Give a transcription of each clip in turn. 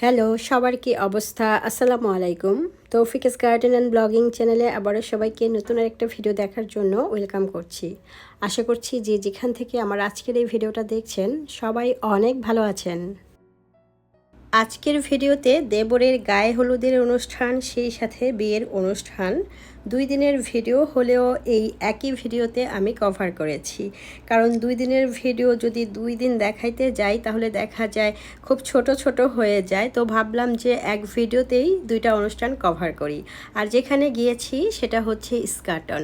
Hello, সবার কি অবস্থা? আসসালামু আলাইকুম। তৌফিকস গার্ডেন অ্যান্ড ব্লগিং চ্যানেলে আবারও সবাইকে নতুন একটা ভিডিও দেখার জন্য ওয়েলকাম করছি। আশা করছি যে যেখান থেকে আমার আজকের এই ভিডিওটা দেখছেন, সবাই অনেক ভালো আছেন। আজকের ভিডিওতে দেবরের গায়ে হলুদের অনুষ্ঠান, সেই সাথে বিয়ের অনুষ্ঠান। দুই দিনের ভিডিও হলেও এই একই ভিডিওতে আমি কভার করেছি। কারণ দুই দিনের ভিডিও যদি দুই দিন দেখাইতে যাই, তাহলে দেখা যায় খুব ছোট ছোট হয়ে যায়। তো ভাবলাম যে এক ভিডিওতেই দুইটা অনুষ্ঠান কভার করি। আর যেখানে গিয়েছি, সেটা হচ্ছে স্কাটন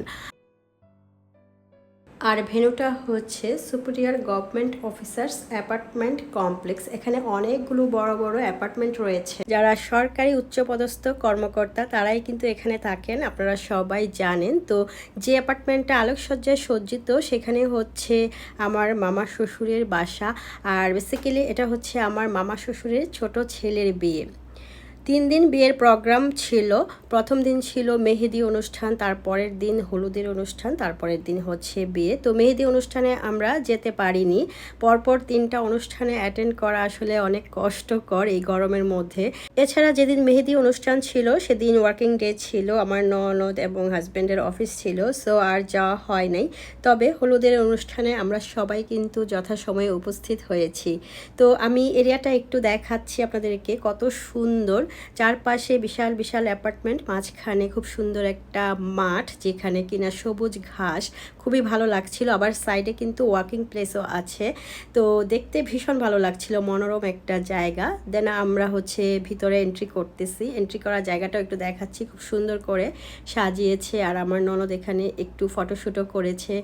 আর ভেনুটা হচ্ছে superior government officers apartment complex এখানে অনেকগুলো বড় বড় অ্যাপার্টমেন্ট রয়েছে। যারা সরকারি উচ্চপদস্থ কর্মকর্তা, তারাই কিন্তু এখানে থাকেন, আপনারা সবাই জানেন। তো যে অ্যাপার্টমেন্টটা আলোকসজ্জায় সজ্জিত, সেখানে হচ্ছে আমার মামা শ্বশুরের বাসা। আর বেসিক্যালি এটা হচ্ছে আমার মামা শ্বশুরের ছোট ছেলের বিয়ে। তিন দিন বিয়ের প্রোগ্রাম ছিল। প্রথম দিন ছিল মেহেদি অনুষ্ঠান তারপরের দিন হলুদের অনুষ্ঠান তারপরের দিন হচ্ছে বিয়ে। তো মেহেদি অনুষ্ঠানে আমরা যেতে পারিনি। পরপর তিনটা অনুষ্ঠানে অ্যাটেন্ড করা আসলে অনেক কষ্টকর এই গরমের মধ্যে। এছাড়া যেদিন মেহেদি অনুষ্ঠান ছিল, সেদিন ওয়ার্কিং ডে ছিল। আমার ননদ এবং হাজব্যান্ডের অফিস ছিল সো আর যাওয়া হয় নাই। তবে হলুদের অনুষ্ঠানে আমরা সবাই কিন্তু যথাসময়ে উপস্থিত হয়েছি। তো আমি এরিয়াটা একটু দেখাচ্ছি আপনাদেরকে, কত সুন্দর চারপাশে বিশাল বিশাল অ্যাপার্টমেন্ট মাঝখানে খুব সুন্দর একটা মাঠ, যেখানে কিনা সবুজ ঘাস, খুবই ভালো লাগছিল। আবার সাইডে কিন্তু ওয়াকিং প্লেসও আছে। তো দেখতে ভীষণ ভালো লাগছিল, মনোরম একটা জায়গা। দেন আমরা হচ্ছে ভিতরে এন্ট্রি করতেছি। এন্ট্রি করার জায়গাটাও একটু দেখাচ্ছি, খুব সুন্দর করে সাজিয়েছে। আর আমার ননদ এখানে একটু ফটোশ্যুটও করেছে।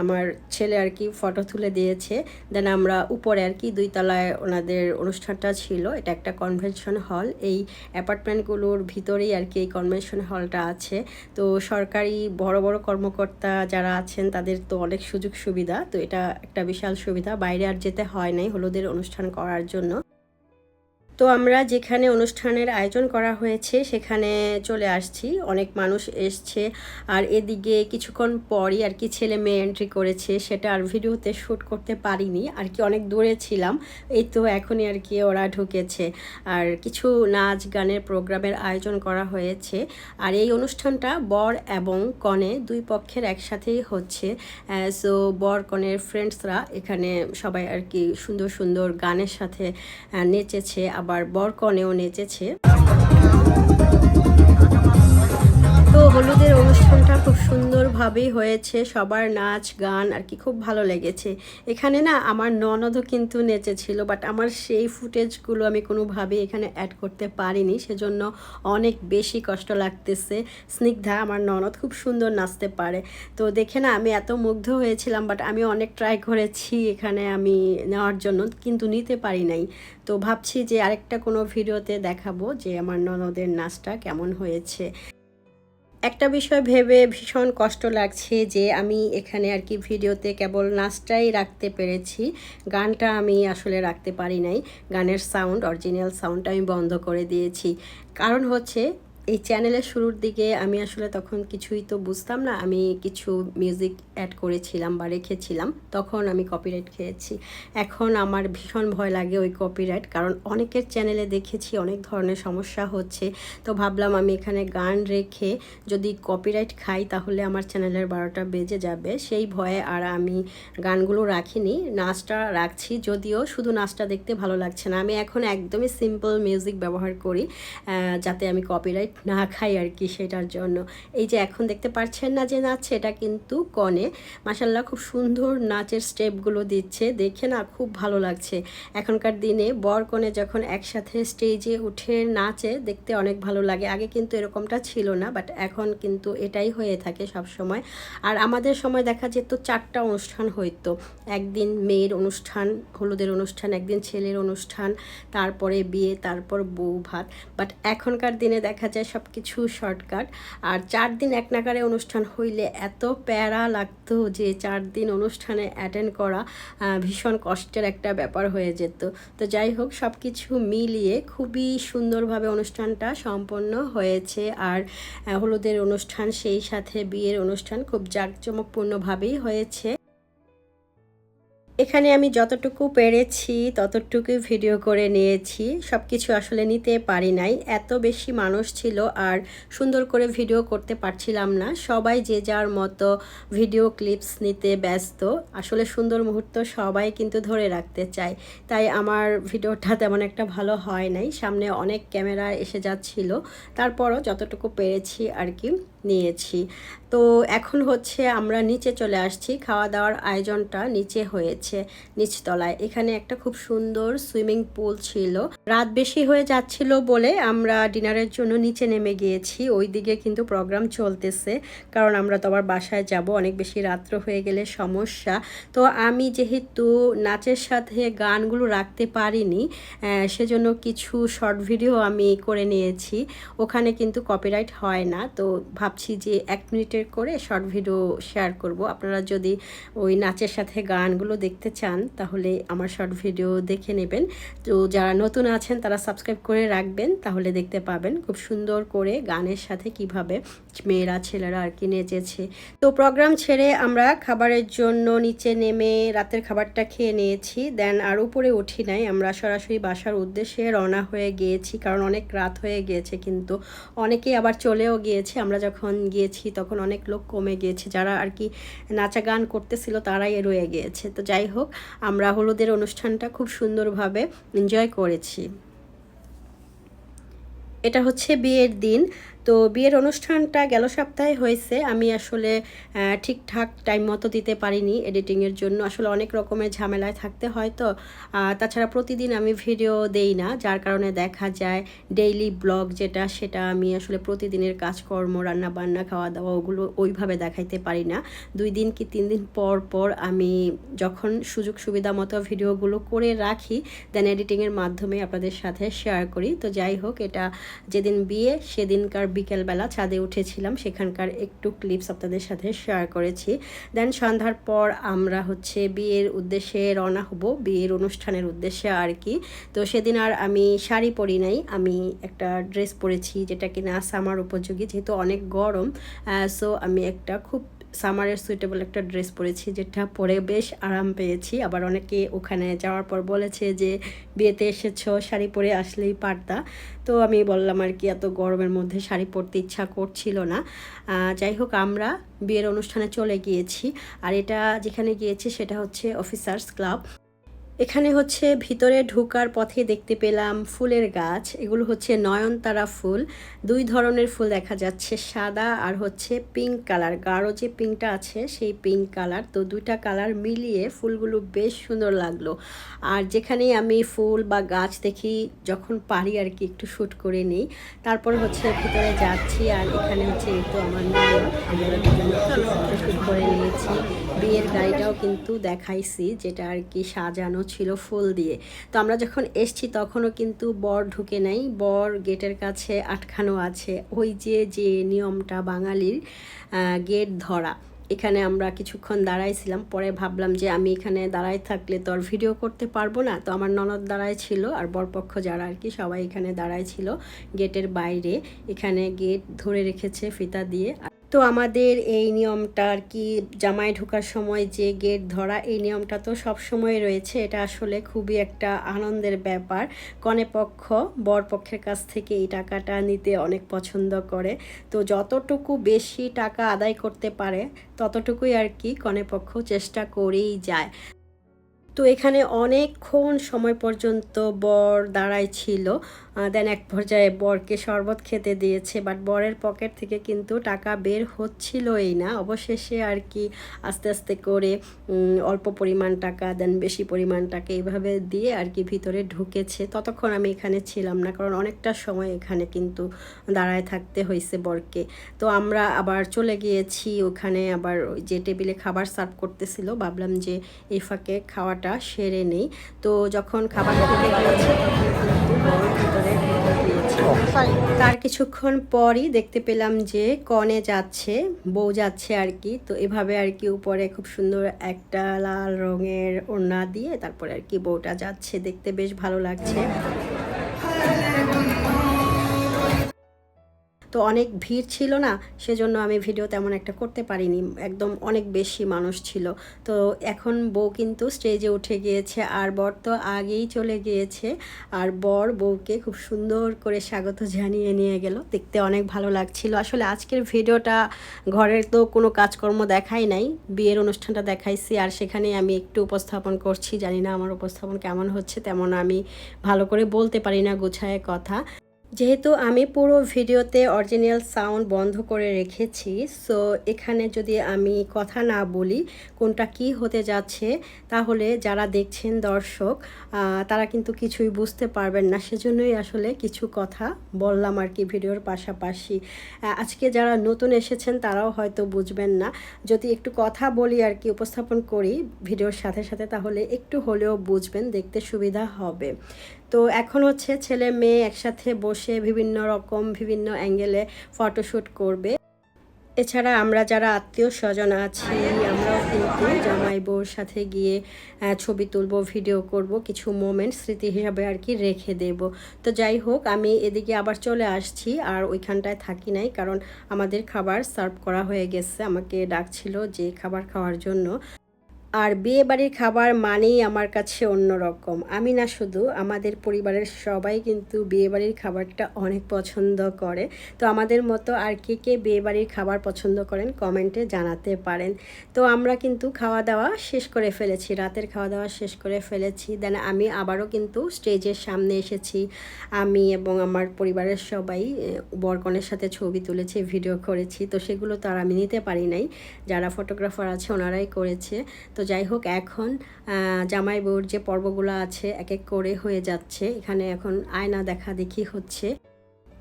আমার ছেলে আর কি ফটো তুলে দিয়েছে। দেন আমরা উপরে আর কি দুই তলায় ওনাদের অনুষ্ঠানটা ছিল। এটা একটা কনভেনশন হল এই অ্যাপার্টমেন্টগুলোর ভিতরেই আর কি এই কনভেনশন হলটা আছে। তো সরকারি বড় বড় কর্মকর্তা যারা আছেন, তাদের তো অনেক সুযোগ সুবিধা। তো এটা একটা বিশাল সুবিধা। বাইরে আর যেতে হয় নাই হলুদের অনুষ্ঠান করার জন্য। তো আমরা যেখানে অনুষ্ঠানের আয়োজন করা হয়েছে, সেখানে চলে আসছি। অনেক মানুষ এসছে। আর এদিকে কিছুক্ষণ পরই আর কি ছেলে মেয়ে এন্ট্রি করেছে। সেটা আর ভিডিওতে শ্যুট করতে পারিনি। আর কি অনেক দূরে ছিলাম। এই তো এখনই আর কি ওরা ঢুকেছে। আর কিছু নাচ গানের প্রোগ্রামের আয়োজন করা হয়েছে। আর এই অনুষ্ঠানটা বর এবং কনে দুই পক্ষের একসাথেই হচ্ছে। সো বর, কনের ফ্রেন্ডসরা এখানে সবাই আর কি সুন্দর সুন্দর গানের সাথে নেচেছে আবার বরকনেও নেচেছে। হলুদের অনুষ্ঠানটা খুব সুন্দরভাবেই হয়েছে। সবার নাচ, গান আর কি খুব ভালো লেগেছে। এখানে না আমার ননদও কিন্তু নেচেছিল বাট আমার সেই ফুটেজগুলো আমি কোনোভাবেই এখানে অ্যাড করতে পারিনি। সেজন্য অনেক বেশি কষ্ট লাগতেছে। স্নিগ্ধা, আমার ননদ, খুব সুন্দর নাচতে পারে। তো দেখে না আমি এত মুগ্ধ হয়েছিলাম বাট আমি অনেক ট্রাই করেছি এখানে আমি নেওয়ার জন্য, কিন্তু নিতে পারি নাই। তো ভাবছি যে আরেকটা কোনো ভিডিওতে দেখাবো যে আমার ননদের নাচটা কেমন হয়েছে। একটা বিষয় ভেবে ভীষণ কষ্ট লাগছে যে আমি এখানে আর কি ভিডিওতে কেবল নাচটাই রাখতে পেরেছি। গানটা আমি আসলে রাখতে পারি নাই। গানের সাউন্ড অরিজিনাল সাউন্ডটা আমি বন্ধ করে দিয়েছি। কারণ হচ্ছে এই চ্যানেলের শুরুর দিকে আমি আসলে তখন কিছুই তো বুঝতাম না। আমি কিছু মিউজিক অ্যাড করেছিলাম বা রেখেছিলাম, তখন আমি কপিরাইট খেয়েছি। এখন আমার ভীষণ ভয় লাগে ওই কপিরাইট কারণ অনেকের চ্যানেলে দেখেছি অনেক ধরনের সমস্যা হচ্ছে। তো ভাবলাম আমি এখানে গান রেখে যদি কপিরাইট খাই, তাহলে আমার চ্যানেলের বারোটা বেজে যাবে। সেই ভয়ে আর আমি গানগুলো রাখিনি, নাচটা রাখছি যদিও শুধু নাচটা দেখতে ভালো লাগছে না। আমি এখন একদমই সিম্পল মিউজিক ব্যবহার করি যাতে আমি কপিরাইট না খাই আর কি সেটার জন্য। এই যে এখন দেখতে পাচ্ছেন না যে নাচছে এটা কিন্তু কনে। মাসাল্লাহ খুব সুন্দর নাচের স্টেপগুলো দিচ্ছে। দেখে না খুব ভালো লাগছে। এখনকার দিনে বর কনে যখন একসাথে স্টেজে উঠে নাচে, দেখতে অনেক ভালো লাগে। আগে কিন্তু এরকমটা ছিল না বাট এখন কিন্তু এটাই হয়ে থাকে সব সময় আর আমাদের সময় দেখা যেত চারটা অনুষ্ঠান হইতো। একদিন মেয়ের অনুষ্ঠান, হলুদের অনুষ্ঠান, একদিন ছেলের অনুষ্ঠান, তারপরে বিয়ে, তারপর বউ ভাত। বাট এখনকার দিনে দেখা যায় সব কিছু শর্টকাট। আর চার দিন এক নাগারে অনুষ্ঠান হইলে এত প্যারা লাগতো যে চার দিন অনুষ্ঠানে অ্যাটেন্ড করা ভীষণ কষ্টের একটা ব্যাপার হয়ে যেত। তো যাই হোক সব কিছু মিলিয়ে খুবই সুন্দরভাবে অনুষ্ঠানটা সম্পন্ন হয়েছে। আর হলুদের অনুষ্ঠান, সেই সাথে বিয়ের অনুষ্ঠান খুব জাঁকজমকপূর্ণভাবেই হয়েছে। এখানে আমি যতটুকু পেরেছি, ততটুকুই ভিডিও করে নিয়েছি। সব কিছু আসলে নিতে পারি নাই। এত বেশি মানুষ ছিল আর সুন্দর করে ভিডিও করতে পারছিলাম না। সবাই যে যার মতো ভিডিও ক্লিপস নিতে ব্যস্ত, আসলে সুন্দর মুহূর্ত সবাই কিন্তু ধরে রাখতে চায়। তাই আমার ভিডিওটা তেমন একটা ভালো হয় নাই। সামনে অনেক ক্যামেরা এসে যাচ্ছিল। তারপরও যতটুকু পেরেছি আর কি। নিয়েছি। তো এখন হচ্ছে আমরা নিচে চলে আসছি। খাওয়া দাওয়ার আয়োজনটা নিচে হয়েছে, নিচতলায়। এখানে একটা খুব সুন্দর সুইমিং পুল ছিল। রাত বেশি হয়ে যাচ্ছিল বলে আমরা ডিনারের জন্য নিচে নেমে গিয়েছি। ওই দিকে কিন্তু প্রোগ্রাম চলতেছে, কারণ আমরা তো আবার বাসায় যাব, অনেক বেশি রাত্র হয়ে গেলে সমস্যা। তো আমি যেহেতু নাচের সাথে গানগুলো রাখতে পারিনি সেজন্য কিছু শর্ট ভিডিও আমি করে নিয়েছি। ওখানে কিন্তু কপিরাইট হয় না, তো ভাবছি যে এক মিনিটের করে শর্ট ভিডিও শেয়ার করব। আপনারা যদি ওই নাচের সাথে গানগুলো দেখতে চান, তাহলে আমার শর্ট ভিডিও দেখে নেবেন। তো যারা নতুন আছেন তারা সাবস্ক্রাইব করে রাখবেন তাহলে দেখতে পাবেন খুব সুন্দর করে গানের সাথে কীভাবে মেয়েরা, ছেলেরা আর কি নেচেছে। তো প্রোগ্রাম ছেড়ে আমরা খাবারের জন্য নিচে নেমে রাতের খাবারটা খেয়ে নিয়েছি। দেন আর উপরে উঠি নাই। আমরা সরাসরি বাসার উদ্দেশ্যে রওনা হয়ে গিয়েছি, কারণ অনেক রাত হয়ে গিয়েছে কিন্তু অনেকেই আবার চলেও গিয়েছে। আমরা যখন গিয়েছি তখন অনেক লোক কমে গিয়েছে, যারা আর কি নাচা গান করতেছিল তারাই রয়ে গিয়েছে। তো যাই হোক, আমরা হলুদের অনুষ্ঠানটা খুব সুন্দরভাবে এনজয় করেছি। এটা হচ্ছে বিয়ের দিন। তো বিয়ের অনুষ্ঠানটা গেল সপ্তাহে হয়েছে। আমি আসলে ঠিকঠাক টাইম মতো দিতে পারিনি এডিটিংয়ের জন্য। আসলে অনেক রকমের ঝামেলায় থাকতে হয় তো। তাছাড়া প্রতিদিন আমি ভিডিও দেই না, যার কারণে দেখা যায় ডেইলি ব্লগ যেটা, সেটা আমি আসলে প্রতিদিনের কাজকর্ম রান্না বান্না খাওয়া দাওয়া ওগুলো ওইভাবে দেখাইতে পারি না। দুই দিন কি তিন দিন পর পর আমি যখন সুযোগ সুবিধা মতো ভিডিওগুলো করে রাখি দেন এডিটিংয়ের মাধ্যমে আপনাদের সাথে শেয়ার করি। তো যাই হোক, এটা যেদিন বিয়ে, সেদিনকার বিকেলবেলা ছাদে উঠেছিলাম। সেখানকার একটু ক্লিপস আপনাদের সাথে শেয়ার করেছি। দেন সন্ধ্যার পর আমরা হচ্ছে বিয়ের উদ্দেশ্যে রওনা হব, বিয়ের অনুষ্ঠানের উদ্দেশ্যে আর কি। তো সেদিন আর আমি শাড়ি পরি নাই, আমি একটা ড্রেস পরেছি যেটা কিনা সামার উপযোগী, যেহেতু অনেক গরম। সো আমি একটা খুব সামারের সুইটেবল একটা ড্রেস পরেছি, যেটা পরে বেশ আরাম পেয়েছি। আবার অনেকে ওখানে যাওয়ার পর বলেছে যে, বিয়েতে এসেছ, শাড়ি পরে আসলেই পারতা। তো আমি বললাম আর কি, এত গরমের মধ্যে শাড়ি পরতে ইচ্ছা করছিল না। যাই হোক, আমরা বিয়ের অনুষ্ঠানে চলে গিয়েছি। আর এটা যেখানে গিয়েছি, সেটা হচ্ছে অফিসার্স ক্লাব এখানে হচ্ছে ভিতরে ঢোকার পথে দেখতে পেলাম ফুলের গাছ। এগুলো হচ্ছে নয়নতারা ফুল। দুই ধরনের ফুল দেখা যাচ্ছে, সাদা আর হচ্ছে পিঙ্ক কালার গাঢ় যে পিঙ্কটা আছে, সেই পিঙ্ক কালার তো দুইটা কালার মিলিয়ে ফুলগুলো বেশ সুন্দর লাগল। আর যেখানেই আমি ফুল বা গাছ দেখি, যখন পারি আর কি একটু শ্যুট করে নিই। তারপর হচ্ছে ভিতরে যাচ্ছি আর এখানে হচ্ছে তো আমার আমরা শ্যুট করে নিয়েছি। বিয়ের গাড়িটাও কিন্তু দেখাইছি, যেটা আর কি সাজানো ছিল ফুল দিয়ে। তো আমরা যখন এসছি তখনও কিন্তু বর ঢুকে নাই। বর গেটের কাছে আটকানো আছে। ওই যে যে নিয়মটা বাঙালির গেট ধরা। এখানে আমরা কিছুক্ষণ দাঁড়াইছিলাম, পরে ভাবলাম যে আমি এখানে দাঁড়াই থাকলে তো আর ভিডিও করতে পারব না। তো আমার ননদ দাঁড়ায় ছিল, আর বরপক্ষ যারা আর কি সবাই এখানে দাঁড়ায় ছিল গেটের বাইরে। এখানে গেট ধরে রেখেছে ফিতা দিয়ে। তো আমাদের এই নিয়মটা আর কি, জামাই ঢোকার সময় যে গেট ধরা, এই নিয়মটা তো সব সময় রয়েছে। এটা আসলে খুবই একটা আনন্দের ব্যাপার। কনে পক্ষ, বর পক্ষের কাছ থেকে এই টাকাটা নিতে অনেক পছন্দ করে। তো যতটুকু বেশি টাকা আদায় করতে পারে, ততটুকুই আর কি কনে পক্ষ চেষ্টা করেই যায়। তো এখানে অনেকক্ষণ সময় পর্যন্ত বর দাঁড়ায় ছিল। দেন এক পর্যায়ে বরকে শরবত খেতে দিয়েছে বাট বরের পকেট থেকে কিন্তু টাকা বের হচ্ছিলই না। অবশেষে আর কি আস্তে আস্তে করে অল্প পরিমাণ টাকা, দেন বেশি পরিমাণ টাকা এইভাবে দিয়ে আর কি ভিতরে ঢুকেছে। ততক্ষণ আমি এখানে ছিলাম না, কারণ অনেকটা সময় এখানে কিন্তু দাঁড়ায় থাকতে হয়েছে বরকে। তো আমরা আবার চলে গিয়েছি, ওখানে আবার যে টেবিলে খাবার সার্ভ করতেছিল, ভাবলাম যে এই ফাঁকে খাওয়াটা সেরে নেই। তো যখন খাবার খেতে গিয়েছি তার কিছুক্ষণ পরই দেখতে পেলাম যে কনে যাচ্ছে বউ যাচ্ছে আর কি। তো এভাবে আর কি উপরে খুব সুন্দর একটা লাল রঙের ওড়না দিয়ে তারপরে আর কি বউটা যাচ্ছে। দেখতে বেশ ভালো লাগছে। তো অনেক ভিড় ছিল না, সেজন্য আমি ভিডিও তেমন একটা করতে পারিনি। একদম অনেক বেশি মানুষ ছিল। তো এখন বউ কিন্তু স্টেজে উঠে গিয়েছে, আর বর তো আগেই চলে গিয়েছে। আর বর বউকে খুব সুন্দর করে স্বাগত জানিয়ে নিয়ে গেল। দেখতে অনেক ভালো লাগছিল। আসলে আজকের ভিডিওটা ঘরের তো কোনো কাজকর্ম দেখাই নাই। বিয়ের অনুষ্ঠানটা দেখাইছি, আর সেখানে আমি একটু উপস্থাপন করছি। জানি না আমার উপস্থাপন কেমন হচ্ছে, তেমন আমি ভালো করে বলতে পারি না, গুছায় কথা। যেহেতু আমি পুরো ভিডিওতে অরিজিনাল সাউন্ড বন্ধ করে রেখেছি সো এখানে যদি আমি কথা না বলি কোনটা কি হতে যাচ্ছে, তাহলে যারা দেখছেন দর্শক তারা কিন্তু কিছুই বুঝতে পারবেন না, সেজন্যই আসলে কিছু কথা বললাম আর কি ভিডিওর পাশাপাশি। আজকে যারা নতুন এসেছেন তারাও হয়তো বুঝবেন না। যদি একটু কথা বলি আর কি, উপস্থাপন করি ভিডিওর সাথে সাথে, তাহলে একটু হলেও বুঝবেন, দেখতে সুবিধা হবে। তো এখন হচ্ছে ছেলে মেয়ে একসাথে বসে বিভিন্ন রকম, বিভিন্ন অ্যাঙ্গেলে ফটোশ্যুট করবে। এছাড়া আমরা যারা আত্মীয় স্বজন আছি, আমরাও কিন্তু জামাই বউর সাথে গিয়ে ছবি তুলবো, ভিডিও করব, কিছু মোমেন্ট, স্মৃতি হিসাবে আর কি রেখে দেব। তো যাই হোক, আমি এদিকে আবার চলে আসছি, আর ওইখানটায় থাকি নাই, কারণ আমাদের খাবার সার্ভ করা হয়ে গেছে। আমাকে ডাকছিল যে খাবার খাওয়ার জন্য। আর বিয়ে বাড়ির খাবার মানেই আমার কাছে অন্যরকম। আমি না শুধু, আমাদের পরিবারের সবাই কিন্তু বিয়ে বাড়ির খাবারটা অনেক পছন্দ করে। তো আমাদের মতো আর কে কে বিয়ে বাড়ির খাবার পছন্দ করেন কমেন্টে জানাতে পারেন। তো আমরা কিন্তু খাওয়া দাওয়া শেষ করে ফেলেছি, রাতের খাওয়া দাওয়া শেষ করে ফেলেছি। দেন আমি আবারও কিন্তু স্টেজের সামনে এসেছি। আমি এবং আমার পরিবারের সবাই বরকনের সাথে ছবি তুলেছি, ভিডিও করেছি। তো সেগুলো তো আর আমি নিতে পারি নাই। যারা ফটোগ্রাফার আছে, ওনারাই করেছে। তো যাই হোক, এখন জামাই বউর যে পর্বগুলো আছে এক এক করে হয়ে যাচ্ছে। এখানে এখন আয়না দেখা দেখি হচ্ছে।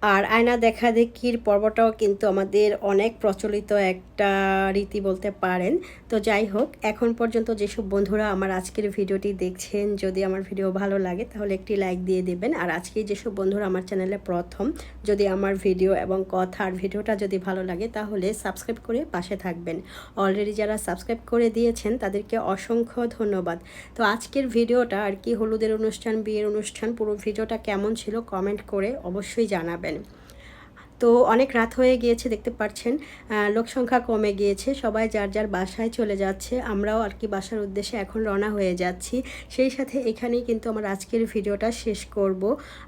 আর আয়না দেখা দেখির পর্বটাও কিন্তু আমাদের অনেক প্রচলিত একটা রীতি বলতে পারেন। তো যাই হোক, এখন পর্যন্ত যেসব বন্ধুরা আমার আজকের ভিডিওটি দেখছেন, যদি আমার ভিডিও ভালো লাগে তাহলে একটি লাইক দিয়ে দেবেন। আর আজকে যেসব বন্ধুরা আমার চ্যানেলে প্রথম, যদি আমার ভিডিও এবং কথার ভিডিওটা যদি ভালো লাগে তাহলে সাবস্ক্রাইব করে পাশে থাকবেন। অলরেডি যারা সাবস্ক্রাইব করে দিয়েছেন তাদেরকে অসংখ্য ধন্যবাদ। তো আজকের ভিডিওটা আর কি হলুদের অনুষ্ঠান, বিয়ের অনুষ্ঠান, পুরো ভিডিওটা কেমন ছিল কমেন্ট করে অবশ্যই জানাবেন। তো অনেক রাত হয়ে গিয়েছে, দেখতে পাচ্ছেন লোক সংখ্যা কমে গিয়েছে, সবাই যার যার বাসায় চলে যাচ্ছে। আমরাও আর কি বাসার উদ্দেশ্যে এখন রওনা হয়ে যাচ্ছি। সেই সাথে এখানেই কিন্তু আমার আজকের ভিডিওটা শেষ করব।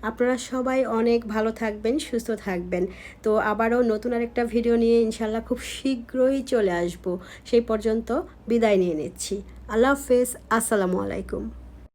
আপনারা সবাই অনেক ভালো থাকবেন, সুস্থ থাকবেন। তো আবারও নতুন আরেকটা ভিডিও নিয়ে ইনশাল্লাহ খুব শীঘ্রই চলে আসব। সেই পর্যন্ত বিদায় নিয়ে নিচ্ছি। আল্লাহ হাফেজ, আসসালামু আলাইকুম।